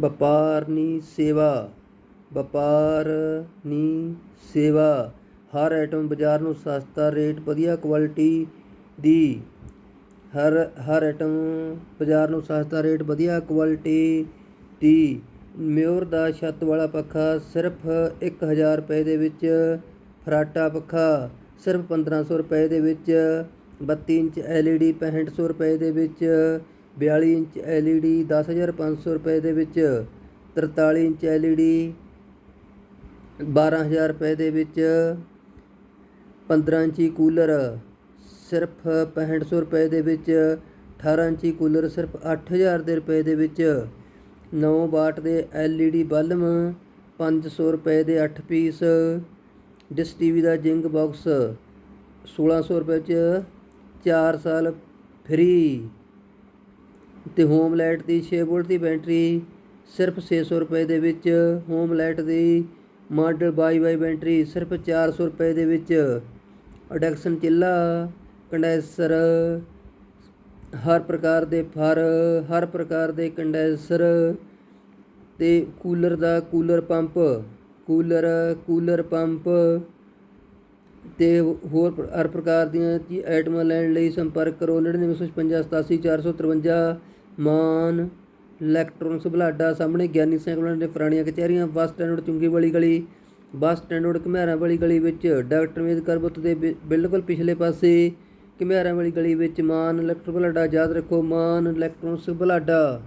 ਵਪਾਰਨੀ ਸੇਵਾ ਵਪਾਰਨੀ ਸੇਵਾ। ਹਰ ਆਈਟਮ ਬਾਜ਼ਾਰ ਨੂੰ ਸਸਤਾ ਰੇਟ, ਵਧੀਆ ਕੁਆਲਿਟੀ ਦੀ। ਹਰ ਹਰ ਆਈਟਮ ਬਾਜ਼ਾਰ ਨੂੰ ਸਸਤਾ ਰੇਟ, ਵਧੀਆ ਕੁਆਲਿਟੀ ਦੀ। ਮਿਉਰ ਦਾ ਛੱਤ ਵਾਲਾ ਪੱਖਾ ਸਿਰਫ 1000 ਰੁਪਏ ਦੇ ਵਿੱਚ ਫਰਾਟਾ ਪੱਖਾ, ਸਿਰਫ 1500 ਰੁਪਏ ਦੇ ਵਿੱਚ 32 ਇੰਚ LED 6500 ਰੁਪਏ ਦੇ ਵਿੱਚ 42 ਇੰਚ LED 10500 ਰੁਪਏ ਦੇ ਵਿੱਚ 43 ਇੰਚ LED 12000 ਰੁਪਏ ਦੇ ਵਿੱਚ 15 ਇੰਚੀ ਕੂਲਰ, ਸਿਰਫ 6500 ਰੁਪਏ ਦੇ ਵਿੱਚ 18 ਇੰਚੀ ਕੂਲਰ, ਸਿਰਫ 8000 ਦੇ ਰੁਪਏ ਦੇ ਵਿੱਚ 9 ਵਾਟ ਦੇ LED ਬਲਬ 500 ਰੁਪਏ ਦੇ 8 ਪੀਸ, ਡਿਸ ਟੀਵੀ ਦਾ ਜਿੰਗ ਬਾਕਸ 1600 ਰੁਪਏ ਚ 4 ਸਾਲ ਫ੍ਰੀ। ਤੇ ਹੋਮ ਲਾਈਟ ਦੀ 6 ਵੋਲਟ ਦੀ ਬੈਟਰੀ ਸਿਰਫ 600 ਰੁਪਏ ਦੇ ਵਿੱਚ, ਹੋਮ ਲਾਈਟ ਦੀ ਮਾਡਲ ਬਾਈ ਬਾਈ ਬੈਟਰੀ ਸਿਰਫ 400 ਰੁਪਏ ਦੇ ਵਿੱਚ। ਅਡੈਕਸ਼ਨ ਚਿੱਲਾ, ਕੰਡੈਂਸਰ, ਹਰ ਪ੍ਰਕਾਰ ਦੇ ਫਰ, ਹਰ ਪ੍ਰਕਾਰ ਦੇ ਕੰਡੈਂਸਰ ਤੇ ਕੂਲਰ ਦਾ cooler pump, cooler cooler pump ਤੇ ਹੋਰ ਹਰ ਪ੍ਰਕਾਰ ਦੀਆਂ ਜੀ ਆਈਟਮਾਂ ਲੈਣ ਲਈ ਸੰਪਰਕ ਕਰੋ। 9955 ਮਾਨ ਇਲੈਕਟ੍ਰੋਨਿਕਸ ਬਲਾਡਾ ਸਾਹਮਣੇ ਗਿਆਨੀ ਸਾਈਕਲਾਂ ਦੇ ਪੁਰਾਣੀਆਂ ਕਚਹਿਰੀਆਂ, ਬੱਸ ਸਟੈਂਡ ਰੋਡ ਚੁੰਗੀ ਵਾਲੀ ਗਲੀ, ਬੱਸ ਸਟੈਂਡ ਰੋਡ ਘਮਿਆਰਾਂ ਵਾਲੀ ਗਲੀ ਵਿੱਚ ਡਾਕਟਰ ਅੰਬੇਦਕਰ ਬੁੱਤ ਦੇ ਬਿ- ਬਿਲਕੁਲ ਪਿਛਲੇ ਪਾਸੇ ਘਮਿਆਰਾਂ ਵਾਲੀ ਗਲੀ ਵਿੱਚ ਮਾਨ ਇਲੈਕਟ੍ਰੋ ਬਲਾਡਾ, ਯਾਦ ਰੱਖੋ ਮਾਨ ਇਲੈਕਟ੍ਰੋਨਿਕਸ ਬਲਾਡਾ।